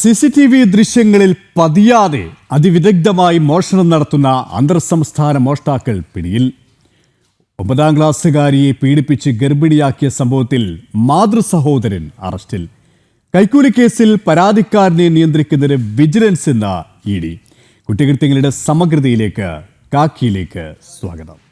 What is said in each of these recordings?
C C T V ദൃശ്യങ്ങളിൽ പതിയാതെ അതിവിദഗ്ധമായി മോഷണം നടത്തുന്ന അന്തർ സംസ്ഥാന മോഷ്ടാക്കൾ പിടിയിൽ. ഒമ്പതാം ക്ലാസ്സുകാരിയെ പീഡിപ്പിച്ച് ഗർഭിണിയാക്കിയ സംഭവത്തിൽ മാതൃ സഹോദരൻ അറസ്റ്റിൽ. കൈക്കൂലി കേസിൽ പരാതിക്കാരനെ നിയന്ത്രിക്കുന്നതിന് വിജിലൻസ് എന്ന ഇ ഡി. കുറ്റകൃത്യങ്ങളുടെ സമഗ്രതയിലേക്ക് കാക്കിയിലേക്ക് സ്വാഗതം.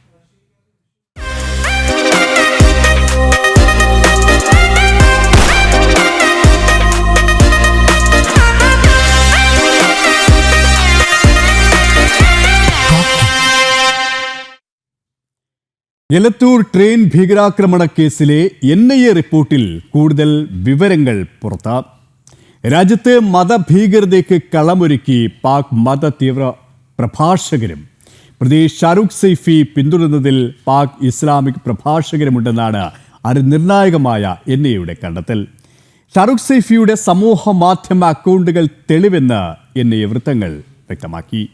എലത്തൂർ ട്രെയിൻ ഭീകരാക്രമണ കേസിലെ എൻ ഐ എ റിപ്പോർട്ടിൽ കൂടുതൽ വിവരങ്ങൾ പുറത്ത്. രാജ്യത്തെ മതഭീകരതയ്ക്ക് കളമൊരുക്കി പാക് മത തീവ്ര പ്രഭാഷകരും പ്രതി ഷാരൂഖ് സൈഫി പിന്തുടരുന്നതിൽ പാക് ഇസ്ലാമിക് പ്രഭാഷകരുമുണ്ടെന്നാണ് അതിനിർണായകമായ എൻ ഐ എയുടെ കണ്ടെത്തൽ. ഷാരൂഖ് സൈഫിയുടെ സമൂഹ മാധ്യമ അക്കൗണ്ടുകൾ തെളിവെന്ന് എൻ ഐ വൃത്തങ്ങൾ വ്യക്തമാക്കി.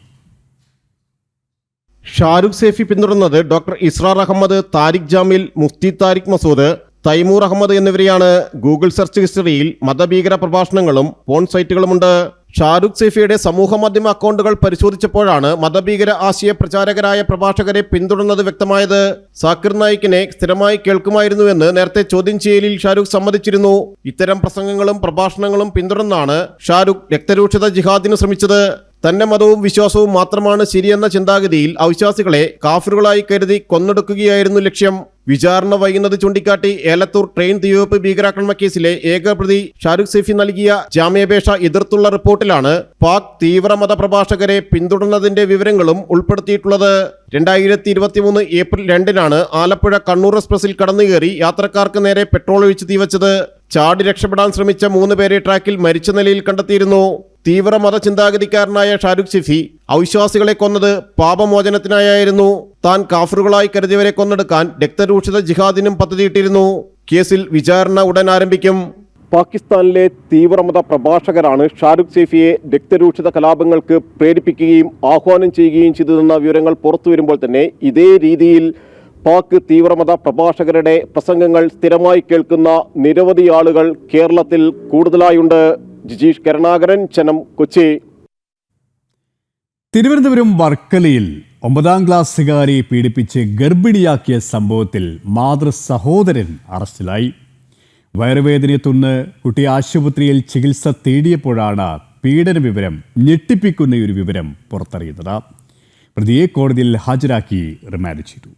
ഷാരൂഖ് സേഫി പിന്തുടർന്നത് ഡോക്ടർ ഇസ്രാർ അഹമ്മദ് താരിഖ് ജാമിൽ മുഫ്തി താരിഖ് മസൂദ് തൈമൂർ അഹമ്മദ് എന്നിവരെയാണ് ഗൂഗിൾ സെർച്ച് ഹിസ്റ്ററിയിൽ മതഭീകര പ്രഭാഷണങ്ങളും പോൺ സൈറ്റുകളുമുണ്ട്. ഷാരൂഖ് സേഫിയുടെ സമൂഹ മാധ്യമ അക്കൗണ്ടുകൾ പരിശോധിച്ചപ്പോഴാണ് മതഭീകര ആശയ പ്രചാരകരായ പ്രഭാഷകരെ പിന്തുടർന്നത് വ്യക്തമായത്. സാക്കിർ നായിക്കിനെ സ്ഥിരമായി കേൾക്കുമായിരുന്നുവെന്ന് നേരത്തെ ചോദ്യം ചെയ്യലിൽ ഷാരൂഖ് സമ്മതിച്ചിരുന്നു. ഇത്തരം പ്രസംഗങ്ങളും പ്രഭാഷണങ്ങളും പിന്തുടർന്നാണ് ഷാരൂഖ് രക്തരൂക്ഷിത ജിഹാദിന് ശ്രമിച്ചത്. തന്റെ മതവും വിശ്വാസവും മാത്രമാണ് ശരിയെന്ന ചിന്താഗതിയിൽ അവിശ്വാസികളെ കാഫിറുകളായി കരുതി കൊന്നൊടുക്കുകയായിരുന്നു ലക്ഷ്യം. വിചാരണ വൈകുന്നത് ചൂണ്ടിക്കാട്ടി ഏലത്തൂർ ട്രെയിൻ തീവെപ്പ് ഭീകരാക്രമണ കേസിലെ ഏക പ്രതി ഷാരൂഖ് സെയ്ഫി നൽകിയ ജാമ്യാപേക്ഷ എതിർത്തുള്ള റിപ്പോർട്ടിലാണ് പാക് തീവ്രമത പ്രഭാഷകരെ പിന്തുടർന്നതിന്റെ വിവരങ്ങളും ഉൾപ്പെടുത്തിയിട്ടുള്ളത്. രണ്ടായിരത്തി ഇരുപത്തിമൂന്ന് ഏപ്രിൽ രണ്ടിനാണ് ആലപ്പുഴ കണ്ണൂർ എക്സ്പ്രസിൽ കടന്നുകയറി യാത്രക്കാർക്ക് നേരെ പെട്രോൾ ഒഴിച്ച് തീവച്ചത്. ചാടി രക്ഷപ്പെടാൻ ശ്രമിച്ച മൂന്ന് പേരെ ട്രാക്കിൽ മരിച്ച നിലയിൽ കണ്ടെത്തിയിരുന്നു. തീവ്ര മതചിന്താഗതിക്കാരനായ ഷാരുഖ് ഷിഫി അവിശ്വാസികളെ കൊന്നത് പാപമോചനത്തിനായിരുന്നു താൻ കാഫറുകളായി കരുതിയവരെ കൊന്നെടുക്കാൻ രക്തരൂക്ഷിത ജിഹാദിനും പദ്ധതിയിട്ടിരുന്നു. കേസിൽ വിചാരണ ഉടൻ ആരംഭിക്കും. പാകിസ്ഥാനിലെ തീവ്രമത പ്രഭാഷകരാണ് ഷാരുഖ് സേഫിയെ രക്തരൂക്ഷിത കലാപങ്ങൾക്ക് പ്രേരിപ്പിക്കുകയും ആഹ്വാനം ചെയ്യുകയും ചെയ്തതെന്ന വിവരങ്ങൾ പുറത്തു വരുമ്പോൾ തന്നെ ഇതേ രീതിയിൽ പാക് തീവ്രമത പ്രഭാഷകരുടെ പ്രസംഗങ്ങൾ സ്ഥിരമായി കേൾക്കുന്ന നിരവധി ആളുകൾ കേരളത്തിൽ കൂടുതലായുണ്ട്. ജിജീഷ് കരുണാകരൻ ചെന്നം കൊച്ചി. തിരുവനന്തപുരം വർക്കലയിൽ ഒമ്പതാം ക്ലാസ് സികാരിയെ പീഡിപ്പിച്ച് ഗർഭിണിയാക്കിയ സംഭവത്തിൽ മാതൃ സഹോദരൻ അറസ്റ്റിലായി. വയറുവേദനയെ തുടർന്ന് കുട്ടി ആശുപത്രിയിൽ ചികിത്സ തേടിയപ്പോഴാണ് പീഡന വിവരം ഞെട്ടിപ്പിക്കുന്ന ഒരു വിവരം പുറത്തറിയുന്നത്. പ്രതിയെ കോടതിയിൽ ഹാജരാക്കി റിമാൻഡ് ചെയ്തു.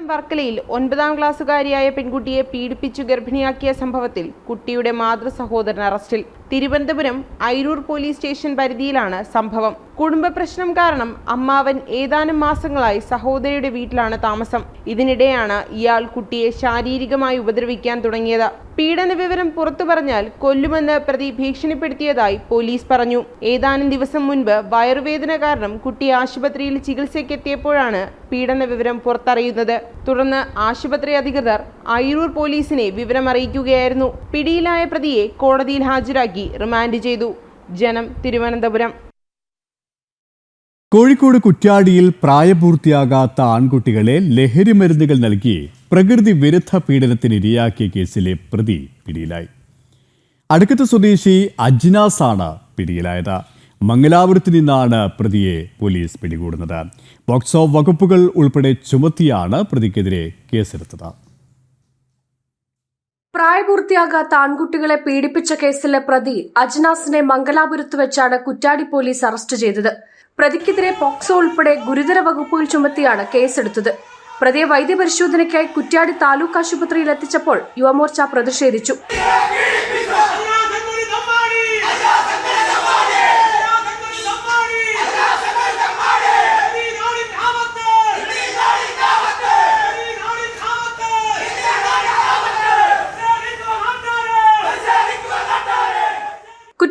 തിരുവനന്തപുരം വർക്കലയിൽ ഒൻപതാം ക്ലാസ്സുകാരിയായ പെൺകുട്ടിയെ പീഡിപ്പിച്ചു ഗർഭിണിയാക്കിയ സംഭവത്തിൽ കുട്ടിയുടെ മാതൃ സഹോദരൻ അറസ്റ്റിൽ. തിരുവനന്തപുരം ഐരൂർ പോലീസ് സ്റ്റേഷൻ പരിധിയിലാണ് സംഭവം. കുടുംബ പ്രശ്നം കാരണം അമ്മാവൻ ഏതാനും മാസങ്ങളായി സഹോദരിയുടെ വീട്ടിലാണ് താമസം. ഇതിനിടെയാണ് ഇയാൾ കുട്ടിയെ ശാരീരികമായി ഉപദ്രവിക്കാൻ തുടങ്ങിയത്. പീഡന വിവരം പുറത്തു പറഞ്ഞാൽ കൊല്ലുമെന്ന് പ്രതി ഭീഷണിപ്പെടുത്തിയതായി പോലീസ് പറഞ്ഞു. ഏതാനും ദിവസം മുൻപ് വയറുവേദന കാരണം കുട്ടി ആശുപത്രിയിൽ ചികിത്സയ്ക്കെത്തിയപ്പോഴാണ് പീഡന വിവരം പുറത്തറിയുന്നത്. തുടർന്ന് ആശുപത്രി അധികൃതർ അയിരൂർ പോലീസിനെ വിവരം അറിയിക്കുകയായിരുന്നു പിടിയിലായ പ്രതിയെ കോടതിയിൽ ഹാജരാക്കി റിമാൻഡ് ചെയ്തു. ജനം തിരുവനന്തപുരം. കോഴിക്കോട് കുറ്റ്യാടിയിൽ പ്രായപൂർത്തിയാകാത്ത ആൺകുട്ടികളെ ലഹരി മരുന്നുകൾ നൽകി പ്രകൃതി വിരുദ്ധ പീഡനത്തിന് ഇരയാക്കിയ കേസിലെ പ്രതി പിടിയിലായി. അടുക്കത്ത് സ്വദേശി അജ്നാസാണ് പിടിയിലായത്. മംഗലാപുരത്ത് നിന്നാണ് പ്രതിയെ പോലീസ് പിടികൂടുന്നത്. പോക്സോ വകുപ്പുകൾ ഉൾപ്പെടെ ചുമത്തിയാണ് പ്രതിക്കെതിരെ കേസെടുത്തത്. പ്രായപൂർത്തിയാകാത്ത ആൺകുട്ടികളെ പീഡിപ്പിച്ച കേസിലെ പ്രതി അജ്നാസിനെ മംഗലാപുരത്ത് വെച്ചാണ് കുറ്റാടി പോലീസ് അറസ്റ്റ് ചെയ്തത്. പ്രതിക്കെതിരെ പോക്സോ ഉൾപ്പെടെ ഗുരുതര വകുപ്പുകൾ ചുമത്തിയാണ് കേസെടുത്തത്. പ്രതിയെ വൈദ്യപരിശോധനയ്ക്കായി കുറ്റ്യാടി താലൂക്ക് ആശുപത്രിയിൽ എത്തിച്ചപ്പോൾ യുവമോർച്ച പ്രതിഷേധിച്ചു.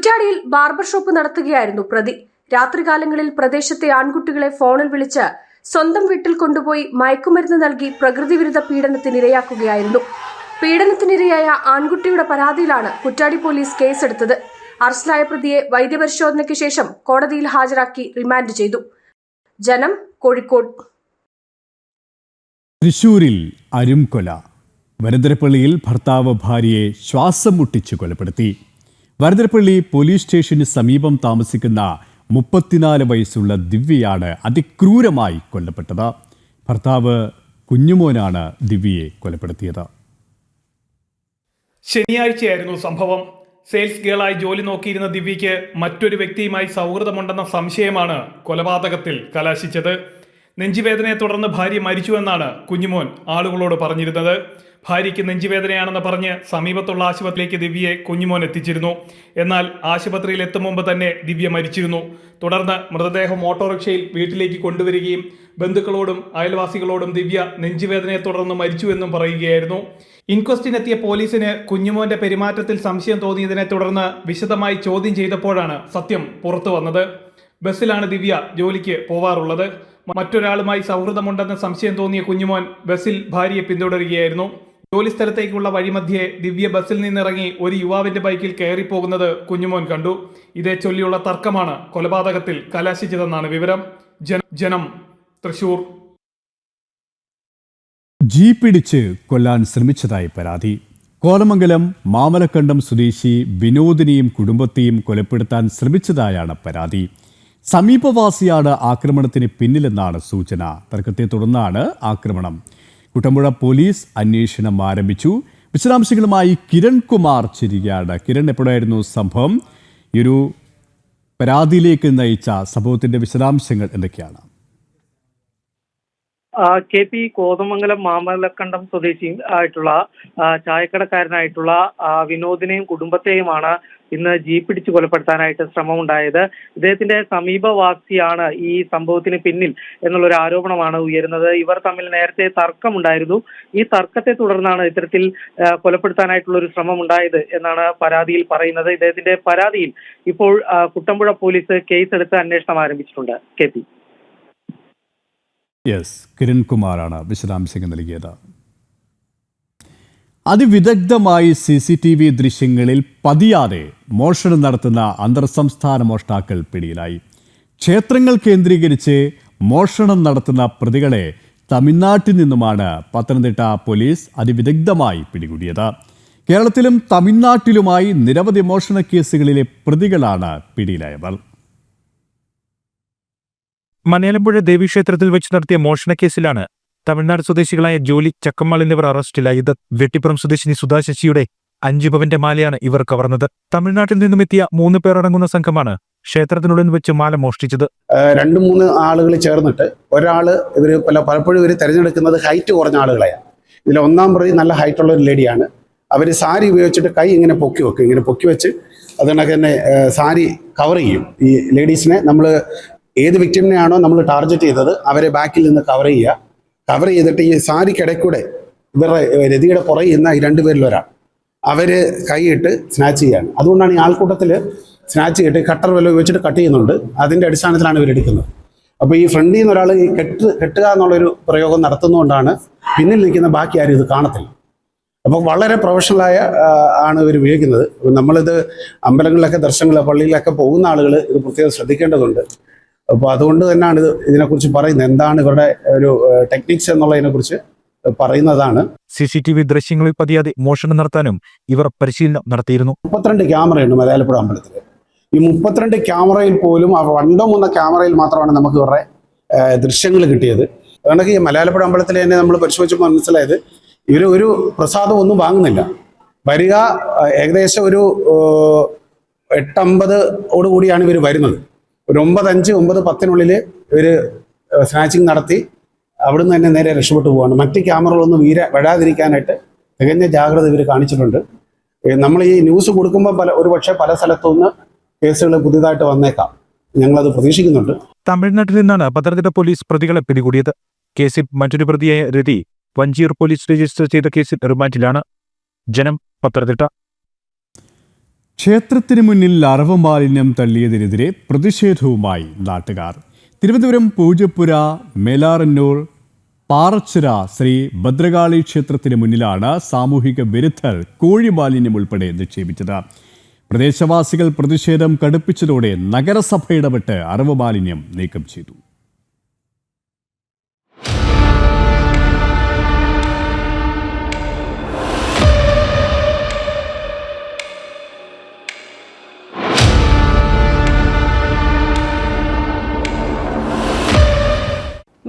കുറ്റ്യാടിയിൽ ബാർബർ ഷോപ്പ് നടത്തുകയായിരുന്നു പ്രതി. രാത്രികാലങ്ങളിൽ പ്രദേശത്തെ ആൺകുട്ടികളെ ഫോണിൽ വിളിച്ച് സ്വന്തം വീട്ടിൽ കൊണ്ടുപോയി മയക്കുമരുന്ന് നൽകി പ്രകൃതിവിരുദ്ധ പീഡനത്തിനിരയാക്കുകയായിരുന്നു പീഡനത്തിനിരയായ ആൺകുട്ടിയുടെ പരാതിയിലാണ് കുറ്റാടി പോലീസ് കേസെടുത്തത്. അറസ്റ്റിലായ പ്രതിയെ വൈദ്യപരിശോധനയ്ക്ക് ശേഷം കോടതിയിൽ ഹാജരാക്കി റിമാൻഡ് ചെയ്തു. ജനം കോഴിക്കോട്. തൃശൂരിൽ അരുംകൊല. വനന്തരപ്പള്ളിയിൽ ഭർത്താവ് ഭാര്യയെ ശ്വാസം മുട്ടിച്ച് കൊലപ്പെടുത്തി. വരന്തരപ്പള്ളി പോലീസ് സ്റ്റേഷന് സമീപം താമസിക്കുന്ന മുപ്പത്തിനാല് വയസ്സുള്ള ദിവ്യയാണ് അതിക്രൂരമായി കൊല്ലപ്പെട്ടത്. ഭർത്താവ് കുഞ്ഞുമോനാണ് ദിവ്യയെ കൊലപ്പെടുത്തിയത്. ശനിയാഴ്ചയായിരുന്നു സംഭവം. സെയിൽസ് ഗേളായി ജോലി നോക്കിയിരുന്ന ദിവ്യയ്ക്ക് മറ്റൊരു വ്യക്തിയുമായി സൗഹൃദമുണ്ടെന്ന സംശയമാണ് കൊലപാതകത്തിൽ കലാശിച്ചത്. നെഞ്ചുവേദനയെ തുടർന്ന് ഭാര്യ മരിച്ചുവെന്നാണ് കുഞ്ഞുമോൻ ആളുകളോട് പറഞ്ഞിരുന്നത്. ഭാര്യയ്ക്ക് നെഞ്ചുവേദനയാണെന്ന് പറഞ്ഞ് സമീപത്തുള്ള ആശുപത്രിയിലേക്ക് ദിവ്യയെ കുഞ്ഞുമോൻ എത്തിച്ചിരുന്നു. എന്നാൽ ആശുപത്രിയിൽ എത്തും മുമ്പ് തന്നെ ദിവ്യ മരിച്ചിരുന്നു. തുടർന്ന് മൃതദേഹം ഓട്ടോറിക്ഷയിൽ വീട്ടിലേക്ക് കൊണ്ടുവരികയും ബന്ധുക്കളോടും അയൽവാസികളോടും ദിവ്യ നെഞ്ചുവേദനയെ തുടർന്ന് മരിച്ചുവെന്നും പറയുകയായിരുന്നു. ഇൻക്വസ്റ്റിനെത്തിയ പോലീസിന് കുഞ്ഞുമോന്റെ പെരുമാറ്റത്തിൽ സംശയം തോന്നിയതിനെ തുടർന്ന് വിശദമായി ചോദ്യം ചെയ്തപ്പോഴാണ് സത്യം പുറത്തു വന്നത്. ബസ്സിലാണ് ദിവ്യ ജോലിക്ക് പോവാറുള്ളത്. മറ്റൊരാളുമായി സൗഹൃദമുണ്ടെന്ന് സംശയം തോന്നിയ കുഞ്ഞുമോൻ ബസ്സിൽ ഭാര്യയെ പിന്തുടരുകയായിരുന്നു. ജോലി സ്ഥലത്തേക്കുള്ള വഴിമധ്യേ ദിവ്യ ബസ്സിൽ നിന്നിറങ്ങി ഒരു യുവാവിന്റെ ബൈക്കിൽ കയറിപ്പോകുന്നത് കുഞ്ഞുമോൻ കണ്ടു. ഇതേ ചൊല്ലിയുള്ള തർക്കമാണ് കൊലപാതകത്തിൽ കലാശിച്ചതെന്നാണ് വിവരം. ജനം തൃശൂർ. ജീപ്പിടിച്ച് കൊല്ലാൻ ശ്രമിച്ചതായി പരാതി. കോലമംഗലം മാമലക്കണ്ടം സ്വദേശി വിനോദിനെയും കുടുംബത്തെയും കൊലപ്പെടുത്താൻ ശ്രമിച്ചതായാണ് പരാതി. സമീപവാസിയാണ് ആക്രമണത്തിന് പിന്നിലെന്നാണ് സൂചന. തർക്കത്തെ തുടർന്നാണ് ആക്രമണം. കുട്ടമ്പുഴ പോലീസ് അന്വേഷണം ആരംഭിച്ചു. വിശദാംശങ്ങളുമായി കിരൺ കുമാർ ചിരികയാണ്. കിരൺ എപ്പോഴായിരുന്നു സംഭവം? ഈ ഒരു പരാതിയിലേക്ക് നയിച്ച സംഭവത്തിന്റെ വിശദാംശങ്ങൾ എന്തൊക്കെയാണ്? കെ പി കോതമംഗലം മാമലക്കണ്ടം സ്വദേശി ആയിട്ടുള്ള ചായക്കടക്കാരനായിട്ടുള്ള വിനോദിനെയും കുടുംബത്തെയുമാണ് ഇന്ന് ജീപ്പ് പിടിച്ച് കൊലപ്പെടുത്താനായിട്ട് ശ്രമമുണ്ടായത്. ഇദ്ദേഹത്തിന്റെ സമീപവാസിയാണ് ഈ സംഭവത്തിന് പിന്നിൽ എന്നുള്ളൊരു ആരോപണമാണ് ഉയരുന്നത്. ഇവർ തമ്മിൽ നേരത്തെ തർക്കമുണ്ടായിരുന്നു. ഈ തർക്കത്തെ തുടർന്നാണ് ഇത്തരത്തിൽ കൊലപ്പെടുത്താനായിട്ടുള്ള ഒരു ശ്രമം ഉണ്ടായത് എന്നാണ് പരാതിയിൽ പറയുന്നത്. ഇദ്ദേഹത്തിന്റെ പരാതിയിൽ ഇപ്പോൾ കുട്ടമ്പുഴ പോലീസ് കേസെടുത്ത് അന്വേഷണം ആരംഭിച്ചിട്ടുണ്ട്. K P. യെസ് കിരൺ കുമാറാണ് വിശദാംശങ്ങൾ നൽകിയത്. അതിവിദഗ്ധമായി സി സി ടി വി ദൃശ്യങ്ങളിൽ പതിയാതെ മോഷണം നടത്തുന്ന അന്തർ സംസ്ഥാന മോഷ്ടാക്കൾ പിടിയിലായി. ക്ഷേത്രങ്ങൾ കേന്ദ്രീകരിച്ച് മോഷണം നടത്തുന്ന പ്രതികളെ തമിഴ്നാട്ടിൽ നിന്നുമാണ് പത്തനംതിട്ട പോലീസ് അതിവിദഗ്ധമായി പിടികൂടിയത്. കേരളത്തിലും തമിഴ്നാട്ടിലുമായി നിരവധി മോഷണ കേസുകളിലെ പ്രതികളാണ് പിടിയിലായവർ. മലയാലമ്പുഴ ദേവീക്ഷേത്രത്തിൽ വെച്ച് നടത്തിയ മോഷണ കേസിലാണ് തമിഴ്നാട് സ്വദേശികളായ ജോലി ചക്കമ്മാൾ എന്നിവർ അറസ്റ്റിലായത്. വെട്ടിപ്പുറം സ്വദേശിനി സുധാ ശശിയുടെ അഞ്ചു പവന്റെ മാലയാണ് ഇവർ കവർന്നത്. തമിഴ്നാട്ടിൽ നിന്നും എത്തിയ മൂന്ന് പേർ അടങ്ങുന്ന സംഘമാണ് ക്ഷേത്രത്തിനുള്ളിൽ വെച്ച് മാല മോഷ്ടിച്ചത്. രണ്ടു മൂന്ന് ആളുകൾ ചേർന്നിട്ട് ഒരാൾ ഇവർ പല പലപ്പോഴും ഇവർ തിരഞ്ഞെടുക്കുന്നത് ഹൈറ്റ് കുറഞ്ഞ ആളുകളെയാണ്. ഇതിൽ ഒന്നാം പ്രതി നല്ല ഹൈറ്റ് ഉള്ള ഒരു ലേഡിയാണ്. അവർ സാരി ഉപയോഗിച്ചിട്ട് കൈ ഇങ്ങനെ പൊക്കി വെക്കും. ഇങ്ങനെ പൊക്കി വെച്ച് അതുകൊണ്ടൊക്കെ തന്നെ സാരി കവർ ചെയ്യും. ഈ ലേഡീസിനെ നമ്മൾ ഏത് വിക്ടിമിനെയാണോ നമ്മൾ ടാർഗറ്റ് ചെയ്തത് അവരെ ബാക്കിൽ നിന്ന് കവർ ചെയ്യുക. കവർ ചെയ്തിട്ട് ഈ സാരിക്കിടയ്ക്കൂടെ ഇവരുടെ രതിയുടെ പുറകെ ഇന്ന ഈ രണ്ടുപേരിൽ ഒരാൾ അവർ കൈയിട്ട് സ്നാച്ച് ചെയ്യാണ്. അതുകൊണ്ടാണ് ഈ ആൾക്കൂട്ടത്തിൽ സ്നാച്ച് ചെയ്തിട്ട് കട്ടർ വല്ല ഉപയോഗിച്ചിട്ട് കട്ട് ചെയ്യുന്നുണ്ട്. അതിന്റെ അടിസ്ഥാനത്തിലാണ് ഇവർ എടുക്കുന്നത്. അപ്പോൾ ഈ ഫ്രണ്ടിൽ നിന്ന് ഒരാൾ ഈ കെട്ട് കെട്ടുക എന്നുള്ളൊരു പ്രയോഗം നടത്തുന്നതുകൊണ്ടാണ് പിന്നിൽ നിൽക്കുന്ന ബാക്കി ആരും ഇത് കാണത്തില്ല. അപ്പോൾ വളരെ പ്രൊഫഷണലായ ആണ് ഇവർ ഉപയോഗിക്കുന്നത്. അപ്പോൾ നമ്മളിത് അമ്പലങ്ങളിലൊക്കെ ദർശനങ്ങൾ പള്ളിയിലൊക്കെ പോകുന്ന ആളുകൾ ഇത് പ്രത്യേകം ശ്രദ്ധിക്കേണ്ടതുണ്ട്. അപ്പോൾ അതുകൊണ്ട് തന്നെയാണ് ഇത് ഇതിനെക്കുറിച്ച് പറയുന്നത്. എന്താണ് ഇവരുടെ ഒരു ടെക്നിക്സ് എന്നുള്ളതിനെക്കുറിച്ച് പറയുന്നതാണ്. സി സി ടി വി ദൃശ്യങ്ങളിൽ പതിയാതെ മോഷണം നടത്താനും ഇവർ പരിശീലനം നടത്തിയിരുന്നു. മുപ്പത്തിരണ്ട് ക്യാമറയുണ്ട് മലയാളപ്പുഴ അമ്പലത്തിൽ ഈ മുപ്പത്തിരണ്ട് ക്യാമറയിൽ പോലും ആ രണ്ടോ മൂന്നോ ക്യാമറയിൽ മാത്രമാണ് നമുക്ക് ഇവരുടെ ദൃശ്യങ്ങൾ കിട്ടിയത്. അതുകൊണ്ടൊക്കെ ഈ മലയാളപ്പുഴ അമ്പലത്തിൽ തന്നെ നമ്മൾ പരിശോധിച്ചപ്പോൾ മനസ്സിലായത് ഇവർ ഒരു പ്രസാദം ഒന്നും വാങ്ങുന്നില്ല. വരിക ഏകദേശം ഒരു എട്ടമ്പത് ഓടുകൂടിയാണ് ഇവർ വരുന്നത്. ഒരു ഒമ്പത് അഞ്ച് ഒമ്പത് പത്തിനുള്ളിൽ ഇവർ സ്നാച്ചിങ് നടത്തി അവിടുന്ന് തന്നെ നേരെ രക്ഷപ്പെട്ടു പോവാണ്. മറ്റ് ക്യാമറകളൊന്നും വീര വരാതിരിക്കാനായിട്ട് തികഞ്ഞ ജാഗ്രത ഇവർ കാണിച്ചിട്ടുണ്ട്. നമ്മൾ ഈ ന്യൂസ് കൊടുക്കുമ്പോൾ പല ഒരുപക്ഷെ പല സ്ഥലത്തുനിന്ന് കേസുകൾ പുതിയതായിട്ട് വന്നേക്കാം. ഞങ്ങളത് പ്രതീക്ഷിക്കുന്നുണ്ട്. തമിഴ്നാട്ടിൽ നിന്നാണ് പത്തനംതിട്ട പോലീസ് പ്രതികളെ പിടികൂടിയത്. കേസിൽ മറ്റൊരു പ്രതിയായ രതി വഞ്ചിയൂർ പോലീസ് രജിസ്റ്റർ ചെയ്ത കേസിൽ റിമാൻഡിലാണ്. ജനം പത്തനംതിട്ട. ക്ഷേത്രത്തിന് മുന്നിൽ അറവ് മാലിന്യം തള്ളിയതിനെതിരെ പ്രതിഷേധവുമായി നാട്ടുകാർ. തിരുവനന്തപുരം പൂജപ്പുര മേലാറന്നൂർ പാറച്ചിറ ശ്രീ ഭദ്രകാളി ക്ഷേത്രത്തിന് മുന്നിലാണ് സാമൂഹിക വിരുദ്ധർ കോഴി മാലിന്യം ഉൾപ്പെടെ നിക്ഷേപിച്ചത്. പ്രദേശവാസികൾ പ്രതിഷേധം കടുപ്പിച്ചതോടെ നഗരസഭ ഇടപെട്ട് അറിവ് മാലിന്യം നീക്കം ചെയ്തു.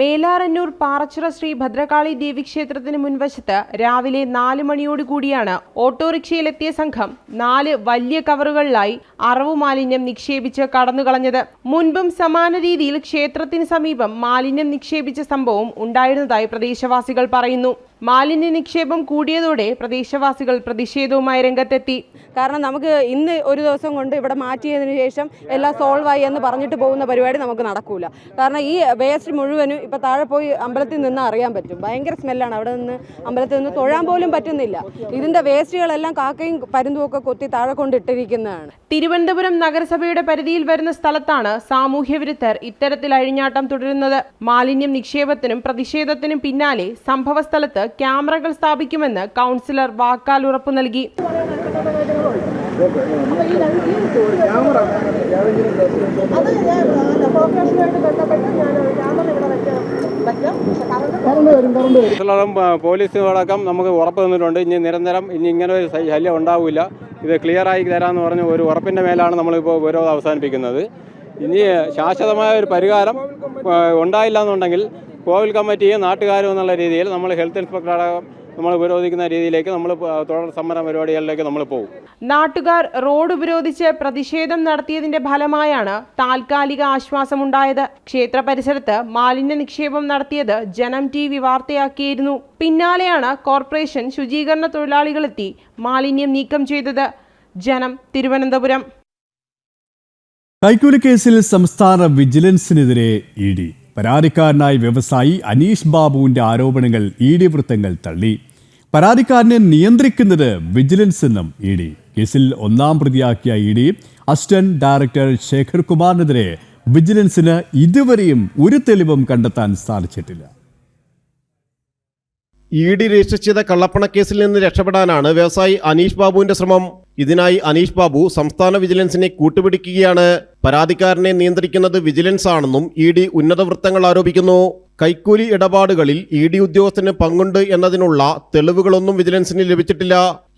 മേലാറന്നൂർ പാറച്ചിറ ശ്രീ ഭദ്രകാളി ദേവി ക്ഷേത്രത്തിന് മുൻവശത്ത് രാവിലെ നാല് മണിയോടുകൂടിയാണ് ഓട്ടോറിക്ഷയിലെത്തിയ സംഘം നാല് വലിയ കവറുകളിലായി അറവു മാലിന്യം നിക്ഷേപിച്ച് കടന്നുകളഞ്ഞത്. മുൻപും സമാന രീതിയിൽ ക്ഷേത്രത്തിന് സമീപം മാലിന്യം നിക്ഷേപിച്ച സംഭവം ഉണ്ടായിരുന്നതായി പ്രദേശവാസികൾ പറയുന്നു. മാലിന്യ നിക്ഷേപം കൂടിയതോടെ പ്രദേശവാസികൾ പ്രതിഷേധവുമായി രംഗത്തെത്തി. കാരണം നമുക്ക് ഇന്ന് ഒരു ദിവസം കൊണ്ട് ഇവിടെ മാറ്റിയതിനു ശേഷം എല്ലാം സോൾവ് ആയി എന്ന് പറഞ്ഞിട്ട് പോകുന്ന പരിപാടി നമുക്ക് നടക്കൂല. കാരണം ഈ വേസ്റ്റ് മുഴുവനും ഇപ്പോൾ താഴെ പോയി അമ്പലത്തിൽ നിന്ന് അറിയാൻ പറ്റും. ഭയങ്കര സ്മെല്ലാണ്. അവിടെ നിന്ന് അമ്പലത്തിൽ നിന്ന് തൊഴാൻ പോലും പറ്റുന്നില്ല. ഇതിന്റെ വേസ്റ്റുകളെല്ലാം കാക്കയും പരുന്തും ഒക്കെ കൊത്തി താഴെ കൊണ്ടിട്ടിരിക്കുന്നതാണ് തിരുവനന്തപുരം നഗരസഭയുടെ പരിധിയിൽ വരുന്ന സ്ഥലത്താണ് സാമൂഹ്യ വിരുദ്ധർ ഇത്തരത്തിൽ അഴിഞ്ഞാട്ടം തുടരുന്നത്. മാലിന്യം നിക്ഷേപത്തിനും പ്രതിഷേധത്തിനും പിന്നാലെ സംഭവസ്ഥലത്ത് ക്യാമറകൾ സ്ഥാപിക്കുമെന്ന് കൗൺസിലർ വാക്കാൽ ഉറപ്പു നൽകി. പോലീസ് അടക്കം നമുക്ക് ഉറപ്പ് തന്നിട്ടുണ്ട്. ഇനി നിരന്തരം ഇനി ഇങ്ങനെ ഒരു ശല്യം ഉണ്ടാവില്ല. ഇത് ക്ലിയർ ആയി തരാമെന്ന് പറഞ്ഞ് ഒരു ഉറപ്പിന്റെ മേലാണ് നമ്മളിപ്പോൾ ഉപരോധം അവസാനിപ്പിക്കുന്നത്. ഇനി ശാശ്വതമായ ഒരു പരിഹാരം ഉണ്ടായില്ല എന്നുണ്ടെങ്കിൽ കോവിൽ കമ്മിറ്റിയും നാട്ടുകാരും എന്നുള്ള രീതിയിൽ നമ്മൾ ഹെൽത്ത് ഇൻസ്പെക്ടർ നമ്മൾ വിരോധിക്കുന്ന രീതിയിലേക്ക് നമ്മൾ തുടർ സമരം പരിപാടികളിലേക്ക് നമ്മൾ പോകും. നാട്ടുകാർ റോഡ് ഉപരോധിച്ച് പ്രതിഷേധം നടത്തിയതിന്റെ ഫലമായാണ് താൽക്കാലിക ആശ്വാസമുണ്ടായത്. ക്ഷേത്ര പരിസരത്ത് മാലിന്യ നിക്ഷേപം നടത്തിയത് ജനം ടി വി വാർത്തയാക്കിയിരുന്നു. പിന്നാലെയാണ് കോർപ്പറേഷൻ ശുചീകരണ തൊഴിലാളികളെത്തി മാലിന്യം നീക്കം ചെയ്തത്. ജനം തിരുവനന്തപുരം. കൈക്കൂലി കേസിൽ സംസ്ഥാന വിജിലൻസിനെതിരെ ഇ ഡി. പരാതിക്കാരനായ വ്യവസായി അനീഷ് ബാബുവിന്റെ ആരോപണങ്ങൾ ഇ ഡി വൃത്തങ്ങൾ തള്ളി. പരാതിക്കാരനെ നിയന്ത്രിക്കുന്നത് വിജിലൻസ് എന്നും ഇ ഡി. കേസിൽ ഒന്നാം പ്രതിയാക്കിയ E D assistant director Shekhar കുമാറിനെതിരെ വിജിലൻസിന് ഇതുവരെയും ഒരു തെളിവും കണ്ടെത്താൻ സാധിച്ചിട്ടില്ല. ഇ ഡി രജിസ്റ്റർ ചെയ്ത കള്ളപ്പണക്കേസിൽ നിന്ന് രക്ഷപ്പെടാനാണ് വ്യവസായി അനീഷ് ബാബുവിന്റെ ശ്രമം. ഇതിനായി അനീഷ് ബാബു സംസ്ഥാന വിജിലൻസിനെ കൂട്ടുപിടിക്കുകയാണ്. പരാതിക്കാരനെ നിയന്ത്രിക്കുന്നത് വിജിലൻസ് ആണെന്നും ഇ ഡി ഉന്നത വൃത്തങ്ങൾ ആരോപിക്കുന്നു. കൈക്കൂലി ഇടപാടുകളിൽ ഇ ഡി ഉദ്യോഗസ്ഥന് പങ്കുണ്ട് എന്നതിനുള്ള തെളിവുകളൊന്നും വിജിലൻസിന് ലഭിച്ചിട്ടില്ല.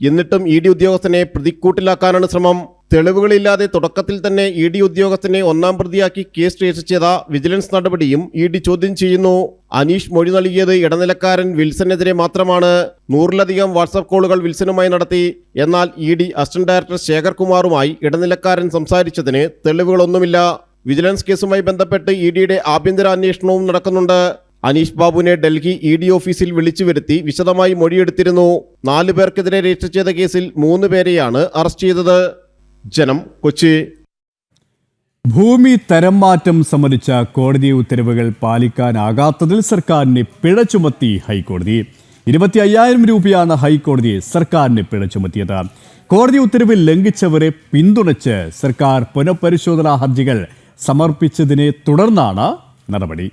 എന്നിട്ടും ഇ ഡി ഉദ്യോഗസ്ഥനെ പ്രതിക്കൂട്ടിലാക്കാനാണ് ശ്രമം. തെളിവുകളില്ലാതെ തുടക്കത്തിൽ തന്നെ ഇ ഡി ഉദ്യോഗസ്ഥനെ ഒന്നാം പ്രതിയാക്കി കേസ് രജിസ്റ്റർ ചെയ്ത വിജിലൻസ് നടപടിയും ഇ ഡി ചോദ്യം ചെയ്യുന്നു. അനീഷ് മൊഴി നൽകിയത് ഇടനിലക്കാരൻ വിൽസനെതിരെ മാത്രമാണ്. നൂറിലധികം വാട്സപ്പ് കോളുകൾ വിൽസനുമായി നടത്തി. എന്നാൽ E D assistant director Shekhar കുമാറുമായി ഇടനിലക്കാരൻ സംസാരിച്ചതിന് തെളിവുകളൊന്നുമില്ല. വിജിലൻസ് കേസുമായി ബന്ധപ്പെട്ട് ഇ ഡിയുടെ ആഭ്യന്തര അന്വേഷണവും നടക്കുന്നുണ്ട്. അനീഷ് ബാബുവിനെ ഡൽഹി ഇ ഡി ഓഫീസിൽ വിളിച്ചു വരുത്തി വിശദമായി മൊഴിയെടുത്തിരുന്നു. നാലു പേർക്കെതിരെ രജിസ്റ്റർ ചെയ്ത കേസിൽ മൂന്ന് പേരെയാണ് അറസ്റ്റ് ചെയ്തത്. ജനം കൊച്ചി. ഭൂമി തരം മാറ്റം സംബന്ധിച്ച കോടതി ഉത്തരവുകൾ പാലിക്കാനാകാത്തതിൽ സർക്കാരിന് പിഴ ചുമത്തി ഹൈക്കോടതി. ഇരുപത്തി അയ്യായിരം രൂപയാണ് ഹൈക്കോടതിയെ സർക്കാരിന് പിഴ ചുമത്തിയത്. കോടതി ഉത്തരവ് ലംഘിച്ചവരെ പിന്തുണച്ച് സർക്കാർ പുനഃപരിശോധനാ ഹർജികൾ സമർപ്പിച്ചതിനെ തുടർന്നാണ് നടപടി.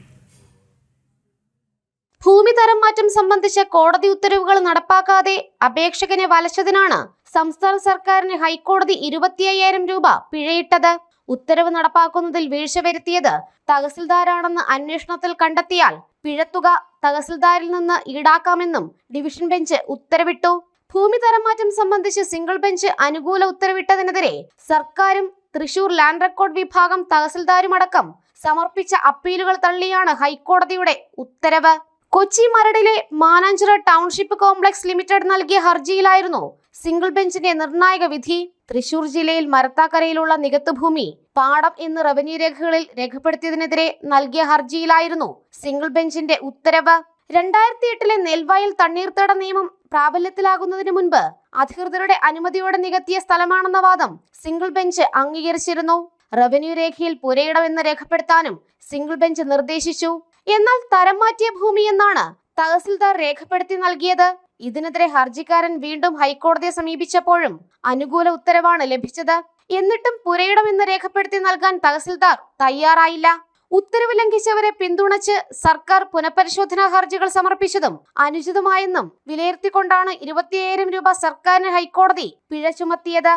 ഭൂമി തരം മാറ്റം സംബന്ധിച്ച കോടതി ഉത്തരവുകൾ നടപ്പാക്കാതെ അപേക്ഷകനെ വലച്ചതിനാണ് സംസ്ഥാന സർക്കാരിന് ഹൈക്കോടതി ഇരുപത്തി അയ്യായിരം രൂപ പിഴയിട്ടത്. ഉത്തരവ് നടപ്പാക്കുന്നതിൽ വീഴ്ച വരുത്തിയത് തഹസിൽദാരാണെന്ന് അന്വേഷണത്തിൽ കണ്ടെത്തിയാൽ പിഴത്തുക തഹസിൽദാരിൽ നിന്ന് ഈടാക്കാമെന്നും ഡിവിഷൻ ബെഞ്ച് ഉത്തരവിട്ടു. ഭൂമി തരം മാറ്റം സംബന്ധിച്ച് സിംഗിൾ ബെഞ്ച് അനുകൂല ഉത്തരവിട്ടതിനെതിരെ സർക്കാരും തൃശൂർ ലാൻഡ് റെക്കോർഡ് വിഭാഗം തഹസിൽദാരുമടക്കം സമർപ്പിച്ച അപ്പീലുകൾ തള്ളിയാണ് ഹൈക്കോടതിയുടെ ഉത്തരവ്. കൊച്ചി മരടിലെ മാനാഞ്ചിറ ടൗൺഷിപ്പ് കോംപ്ലക്സ് ലിമിറ്റഡ് നൽകിയ ഹർജിയിലായിരുന്നു സിംഗിൾ ബെഞ്ചിന്റെ നിർണായക വിധി. തൃശൂർ ജില്ലയിൽ മരത്താക്കരയിലുള്ള നികത്തുഭൂമി പാടം എന്ന് റവന്യൂ രേഖകളിൽ രേഖപ്പെടുത്തിയതിനെതിരെ നൽകിയ ഹർജിയിലായിരുന്നു സിംഗിൾ ബെഞ്ചിന്റെ ഉത്തരവ്. രണ്ടായിരത്തി എട്ടിലെ നെൽവയൽ തണ്ണീർത്തട നിയമം പ്രാബല്യത്തിലാകുന്നതിന് മുൻപ് അധികൃതരുടെ അനുമതിയോടെ നികത്തിയ സ്ഥലമാണെന്ന വാദം സിംഗിൾ ബെഞ്ച് അംഗീകരിച്ചിരുന്നു. റവന്യൂ രേഖയിൽ പുരയിടം എന്ന് രേഖപ്പെടുത്താനും സിംഗിൾ ബെഞ്ച് നിർദ്ദേശിച്ചു. എന്നാൽ തരം മാറ്റിയ ഭൂമി എന്നാണ് തഹസിൽദാർ രേഖപ്പെടുത്തി നൽകിയത്. ഇതിനെതിരെ ഹർജിക്കാരൻ വീണ്ടും ഹൈക്കോടതിയെ സമീപിച്ചപ്പോഴും അനുകൂല ഉത്തരവാണ് ലഭിച്ചത്. എന്നിട്ടും പുരയിടം എന്ന് രേഖപ്പെടുത്തി നൽകാൻ തഹസിൽദാർ തയ്യാറായില്ല. ഉത്തരവ് ലംഘിച്ചവരെ പിന്തുണച്ച് സർക്കാർ പുനഃപരിശോധനാ ഹർജികൾ സമർപ്പിച്ചതും അനുചിതമായെന്നും വിലയിരുത്തിക്കൊണ്ടാണ് ഇരുപത്തിയായിരം രൂപ സർക്കാരിന് ഹൈക്കോടതി പിഴ ചുമത്തിയത്.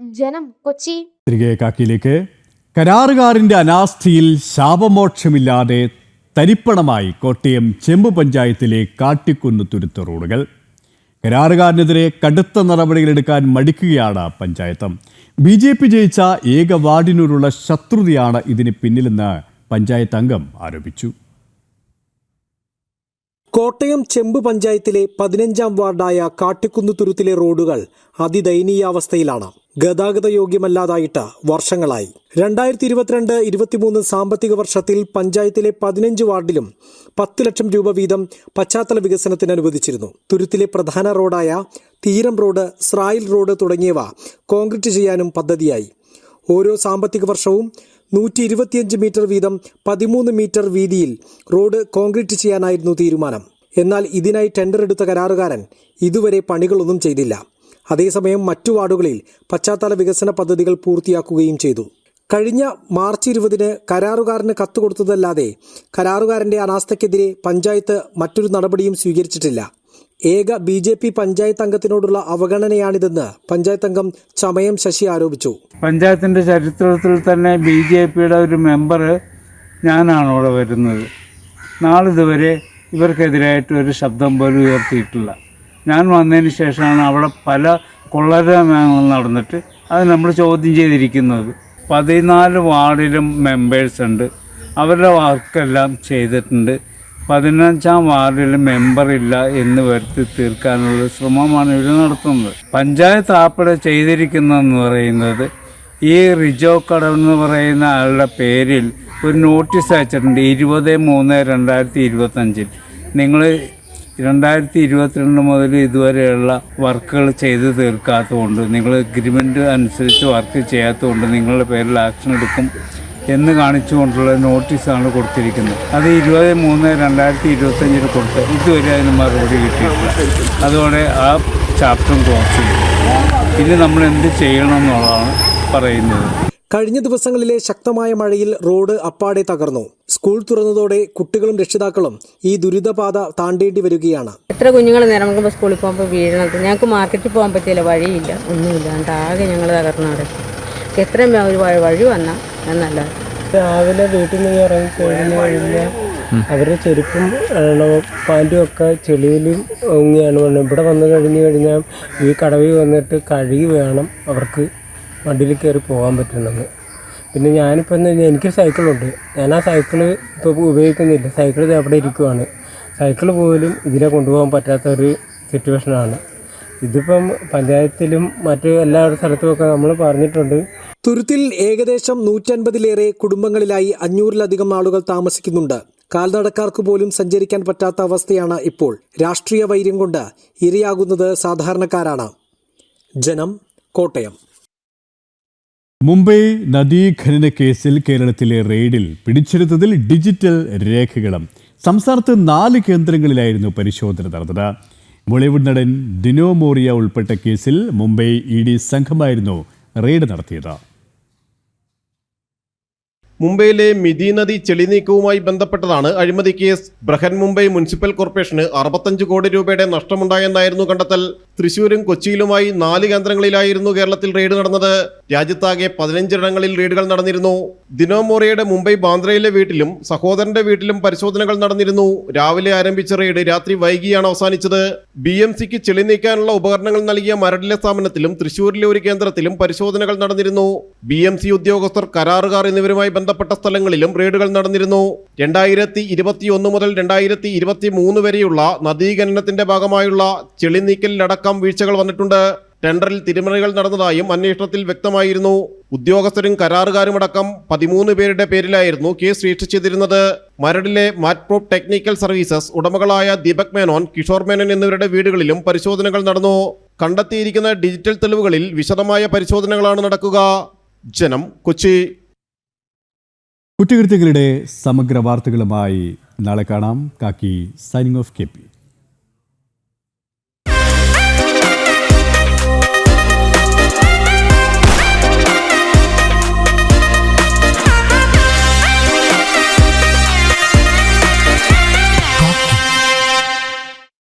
ജനം കൊച്ചി. തിരികെ കാക്കിയിലേക്ക്. കരാറുകാരന്റെ അനാസ്ഥയിൽ ശാപമോക്ഷമില്ലാതെ തരിപ്പണമായി കോട്ടയം ചെമ്പ് പഞ്ചായത്തിലെ കാട്ടിക്കുന്ന് തുരുത്ത റോഡുകൾ. കരാറുകാരനെതിരെ കടുത്ത നടപടികളെടുക്കാൻ മടിക്കുകയാണ് പഞ്ചായത്ത്. ബി ജെ പി ജയിച്ച ഏക വാർഡിനോടുള്ള ശത്രുതയാണ് ഇതിന് പിന്നിലെന്ന് പഞ്ചായത്ത് അംഗം ആരോപിച്ചു. കോട്ടയം ചെമ്പ് പഞ്ചായത്തിലെ പതിനഞ്ചാം വാർഡായ കാട്ടിക്കുന്ന് തുരുത്തിലെ റോഡുകൾ അതിദയനീയാവസ്ഥയിലാണ്. ഗതാഗത യോഗ്യമല്ലാതായിട്ട് വർഷങ്ങളായി. രണ്ടായിരത്തി ഇരുപത്തിരണ്ട് ഇരുപത്തിമൂന്ന് സാമ്പത്തിക വർഷത്തിൽ പഞ്ചായത്തിലെ പതിനഞ്ച് വാർഡിലും പത്ത് ലക്ഷം രൂപ വീതം പശ്ചാത്തല വികസനത്തിന് അനുവദിച്ചിരുന്നു. തുരുത്തിലെ പ്രധാന റോഡായ തീരം റോഡ് സ്രായിൽ റോഡ് തുടങ്ങിയവ കോൺക്രീറ്റ് ചെയ്യാനും പദ്ധതിയായി. ഓരോ സാമ്പത്തിക വർഷവും നൂറ്റി ഇരുപത്തിയഞ്ച് മീറ്റർ വീതം പതിമൂന്ന് മീറ്റർ വീതിയിൽ റോഡ് കോൺക്രീറ്റ് ചെയ്യാനായിരുന്നു തീരുമാനം. എന്നാൽ ഇതിനായി ടെൻഡർ എടുത്ത കരാറുകാരൻ ഇതുവരെ പണികളൊന്നും ചെയ്തില്ല. അതേസമയം മറ്റു വാർഡുകളിൽ പശ്ചാത്തല വികസന പദ്ധതികൾ പൂർത്തിയാക്കുകയും ചെയ്തു. കഴിഞ്ഞ മാർച്ച് ഇരുപതിന് കരാറുകാരന് കത്ത് കൊടുത്തതല്ലാതെ കരാറുകാരന്റെ അനാസ്ഥയ്ക്കെതിരെ പഞ്ചായത്ത് മറ്റൊരു നടപടിയും സ്വീകരിച്ചിട്ടില്ല. ഏക ബി ജെ പി പഞ്ചായത്ത് അംഗത്തിനോടുള്ള അവഗണനയാണിതെന്ന് പഞ്ചായത്ത് അംഗം ചമയം ശശി ആരോപിച്ചു. പഞ്ചായത്തിന്റെ ചരിത്രത്തിൽ തന്നെ ബി ജെ പിയുടെ ഒരു മെമ്പർ ഞാനാണ് ഇവിടെ വരുന്നത്. നാളിതുവരെ ഇവർക്കെതിരായിട്ട് ഒരു ശബ്ദം പോലും ഉയർത്തിയിട്ടില്ല. ഞാൻ വന്നതിന് ശേഷമാണ് അവിടെ പല കൊള്ളരങ്ങളും നടന്നിട്ട് അത് നമ്മൾ ചോദ്യം ചെയ്തിരിക്കുന്നത്. പതിനാല് വാർഡിലും മെമ്പേഴ്സ് ഉണ്ട്. അവരുടെ വർക്കെല്ലാം ചെയ്തിട്ടുണ്ട്. പതിനഞ്ചാം വാർഡിൽ മെമ്പറില്ല എന്ന് വരുത്തി തീർക്കാനുള്ള ശ്രമമാണ് ഇവർ നടത്തുന്നത്. പഞ്ചായത്ത് ആപ്പിടെ ചെയ്തിരിക്കുന്നതെന്ന് പറയുന്നത് ഈ റിജോ കടവ് എന്ന് പറയുന്ന ആളുടെ പേരിൽ ഒരു നോട്ടീസ് അയച്ചിട്ടുണ്ട് ഇരുപത് മൂന്ന് രണ്ടായിരത്തി ഇരുപത്തഞ്ചിൽ നിങ്ങൾ രണ്ടായിരത്തി ഇരുപത്തിരണ്ട് മുതൽ ഇതുവരെയുള്ള വർക്കുകൾ ചെയ്ത് തീർക്കാത്തതുകൊണ്ട് നിങ്ങൾ എഗ്രിമെന്റ് അനുസരിച്ച് വർക്ക് ചെയ്യാത്തതുകൊണ്ട് നിങ്ങളുടെ പേരിൽ ആക്ഷൻ എടുക്കും. എന്ന് കാണിച്ചുകൊണ്ടുള്ള നോട്ടീസാണ് കൊടുത്തിരിക്കുന്നത്. അത് ഇരുപത് മൂന്ന് രണ്ടായിരത്തി ഇരുപത്തഞ്ചിൽ കൊടുത്ത് ഇതുവരെ അതിന് മറുപടി കിട്ടിയിട്ടില്ല. അതോടെ ആ ചാപ്റ്ററും ക്ലോസ് ചെയ്തു. ഇനി നമ്മൾ എന്ത് ചെയ്യണം എന്നുള്ളതാണ് പറയുന്നത്. കഴിഞ്ഞ ദിവസങ്ങളിലെ ശക്തമായ മഴയിൽ റോഡ് അപ്പാടെ തകർന്നു. സ്കൂൾ തുറന്നതോടെ കുട്ടികളും രക്ഷിതാക്കളും ഈ ദുരിതപാത താണ്ടേണ്ടി വരികയാണ്. എത്ര കുഞ്ഞുങ്ങൾ നേരം നമുക്ക് സ്കൂളിൽ പോകുമ്പോൾ വീഴണത്? ഞങ്ങൾക്ക് മാർക്കറ്റിൽ പോകാൻ പറ്റിയില്ല വഴിയില്ല ഒന്നുമില്ല. ആകെ ഞങ്ങൾ തകർന്നു എത്ര എത്രയും ഒരു വഴി- വഴി വന്നാൽ എന്നല്ല രാവിലെ വീട്ടിൽ നിന്ന് ഇറങ്ങി കഴിഞ്ഞു കഴിഞ്ഞാൽ അവരുടെ ചെരുപ്പും പാന്റും ഒക്കെ ചെളിയിലും ഒങ്ങിയാണ് വന്നത് ഇവിടെ വന്നു കഴിഞ്ഞു കഴിഞ്ഞാൽ ഈ കടവിൽ വന്നിട്ട് കഴുകി വേണം അവർക്ക് വണ്ടിയിൽ കയറി പോകാൻ പറ്റുന്നത്. പിന്നെ ഞാനിപ്പോൾ എന്ന് കഴിഞ്ഞാൽ എനിക്ക് സൈക്കിളുണ്ട്. ഞാൻ ആ സൈക്കിൾ ഇപ്പോൾ ഉപയോഗിക്കുന്നില്ല. സൈക്കിൾ അവിടെ ഇരിക്കുവാണ്. സൈക്കിൾ പോലും ഇതിനെ കൊണ്ടുപോകാൻ പറ്റാത്ത ഒരു സിറ്റുവേഷനാണ് ഇതിപ്പം പഞ്ചായത്തിലും മറ്റ് എല്ലാ സ്ഥലത്തുമൊക്കെ നമ്മൾ പറഞ്ഞിട്ടുണ്ട്. തുരുത്തിൽ ഏകദേശം നൂറ്റൻപതിലേറെ കുടുംബങ്ങളിലായി അഞ്ഞൂറിലധികം ആളുകൾ താമസിക്കുന്നുണ്ട്. കാൽനടക്കാർക്ക് പോലും സഞ്ചരിക്കാൻ പറ്റാത്ത അവസ്ഥയാണ് ഇപ്പോൾ. രാഷ്ട്രീയ വൈര്യം കൊണ്ട് ഇരയാകുന്നത് സാധാരണക്കാരാണ്. ജനം കോട്ടയം. മുംബൈ നദീഖനന കേസിൽ കേരളത്തിലെ റെയ്ഡിൽ പിടിച്ചെടുത്തതിൽ ഡിജിറ്റൽ രേഖകളും സംസ്ഥാനത്ത് നാല് കേന്ദ്രങ്ങളിലായിരുന്നു പരിശോധന നടന്നത്. ബോളിവുഡ് നടൻ ദിനോ മോറിയ ഉൾപ്പെട്ട കേസിൽ മുംബൈ ഇ ഡി സംഘമായിരുന്നു റെയ്ഡ് നടത്തിയത്. മുംബൈയിലെ മിതി നദി ചെളി നീക്കവുമായി ബന്ധപ്പെട്ടതാണ് അഴിമതി കേസ്. ബ്രഹൻ മുംബൈ മുനിസിപ്പൽ കോർപ്പറേഷന് അറുപത്തഞ്ച് കോടി രൂപയുടെ നഷ്ടമുണ്ടായെന്നായിരുന്നു കണ്ടെത്തൽ. തൃശൂരും കൊച്ചിയിലുമായി നാല് കേന്ദ്രങ്ങളിലായിരുന്നു കേരളത്തിൽ റെയ്ഡ് നടന്നത്. രാജ്യത്താകെ പതിനഞ്ചിടങ്ങളിൽ റെയ്ഡുകൾ നടന്നിരുന്നു. ദിനോ മോറിയയുടെ മുംബൈ ബാന്ദ്രയിലെ വീട്ടിലും സഹോദരന്റെ വീട്ടിലും പരിശോധനകൾ നടന്നിരുന്നു. രാവിലെ ആരംഭിച്ച റെയ്ഡ് രാത്രി വൈകിയാണ് അവസാനിച്ചത്. ബി എം സിക്ക് ചെളി നീക്കാനുള്ള ഉപകരണങ്ങൾ നൽകിയ മരടിലെ സ്ഥാപനത്തിലും തൃശൂരിലെ ഒരു കേന്ദ്രത്തിലും പരിശോധനകൾ നടന്നിരുന്നു. ബി എം സി ഉദ്യോഗസ്ഥർ കരാറുകാർ എന്നിവരുമായി ബന്ധപ്പെട്ട സ്ഥലങ്ങളിലും റെയ്ഡുകൾ നടന്നിരുന്നു. രണ്ടായിരത്തി ഇരുപത്തി ഒന്ന് മുതൽ രണ്ടായിരത്തി ഇരുപത്തി മൂന്ന് വരെയുള്ള നദീഖനനത്തിന്റെ ഭാഗമായുള്ള ചെളി നീക്കലിലടക്കം വീഴ്ചകൾ വന്നിട്ടുണ്ട്. ടെൻഡറിൽ തിരിമറികൾ നടന്നതായും അന്വേഷണത്തിൽ വ്യക്തമായിരുന്നു. ഉദ്യോഗസ്ഥരും കരാറുകാരുമടക്കം പതിമൂന്ന് പേരുടെ പേരിലായിരുന്നു കേസ് ചെയ്തിരുന്നത് മരടിലെ മാറ്റ്പ്രോപ്പ് ടെക്നിക്കൽ സർവീസസ് ഉടമകളായ ദീപക് മേനോൻ കിഷോർ മേനോൻ എന്നിവരുടെ വീടുകളിലും പരിശോധനകൾ നടന്നു. കണ്ടെത്തിയിരിക്കുന്ന ഡിജിറ്റൽ തെളിവുകളിൽ വിശദമായ പരിശോധനകളാണ് നടക്കുക. ജനം കൊച്ചി. കുറ്റകൃത്യങ്ങളുടെ സമഗ്ര വാർത്തകളുമായി നാളെ കാണാം. കാക്കി സൈനിങ് ഓഫ് കെ